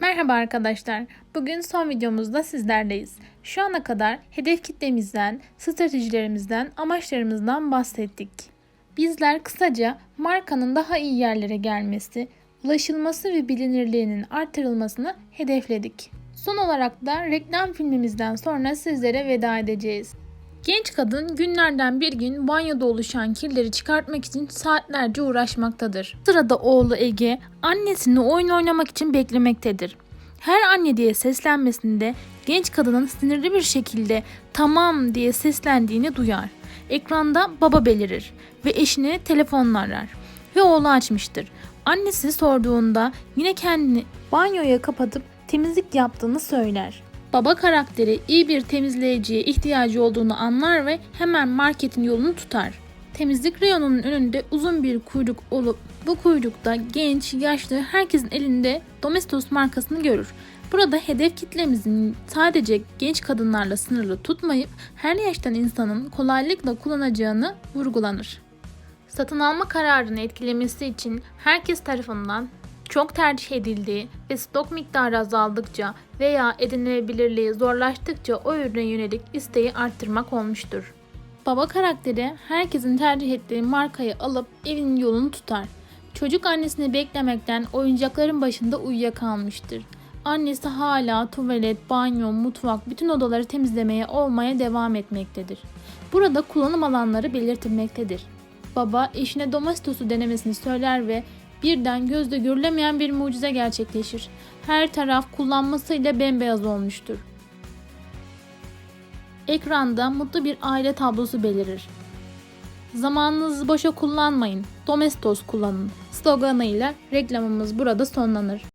Merhaba arkadaşlar. Bugün son videomuzda sizlerleyiz. Şu ana kadar hedef kitlemizden, stratejilerimizden, amaçlarımızdan bahsettik. Bizler kısaca markanın daha iyi yerlere gelmesi, ulaşılması ve bilinirliğinin artırılmasını hedefledik. Son olarak da reklam filmimizden sonra sizlere veda edeceğiz. Genç kadın günlerden bir gün banyoda oluşan kirleri çıkartmak için saatlerce uğraşmaktadır. Sırada oğlu Ege annesini oyun oynamak için beklemektedir. Her anne diye seslenmesinde genç kadının sinirli bir şekilde tamam diye seslendiğini duyar. Ekranda baba belirir ve eşini telefonla arar ve oğlu açmıştır. Annesi sorduğunda yine kendini banyoya kapatıp temizlik yaptığını söyler. Baba karakteri iyi bir temizleyiciye ihtiyacı olduğunu anlar ve hemen marketin yolunu tutar. Temizlik reyonunun önünde uzun bir kuyruk olup bu kuyrukta genç, yaşlı herkesin elinde Domestos markasını görür. Burada hedef kitlemizin sadece genç kadınlarla sınırlı tutmayıp her yaştan insanın kolaylıkla kullanacağını vurgulanır. Satın alma kararını etkilemesi için herkes tarafından çok tercih edildiği ve stok miktarı azaldıkça veya edinilebilirliği zorlaştıkça o ürüne yönelik isteği arttırmak olmuştur. Baba karakteri herkesin tercih ettiği markayı alıp evinin yolunu tutar. Çocuk annesini beklemekten oyuncakların başında uyuyakalmıştır. Annesi hala tuvalet, banyo, mutfak, bütün odaları temizlemeye olmaya devam etmektedir. Burada kullanım alanları belirtilmektedir. Baba eşine Domestos'u denemesini söyler ve birden gözle görülemeyen bir mucize gerçekleşir. Her taraf kullanmasıyla bembeyaz olmuştur. Ekranda mutlu bir aile tablosu belirir. Zamanınızı boşa kullanmayın, Domestos kullanın sloganıyla reklamımız burada sonlanır.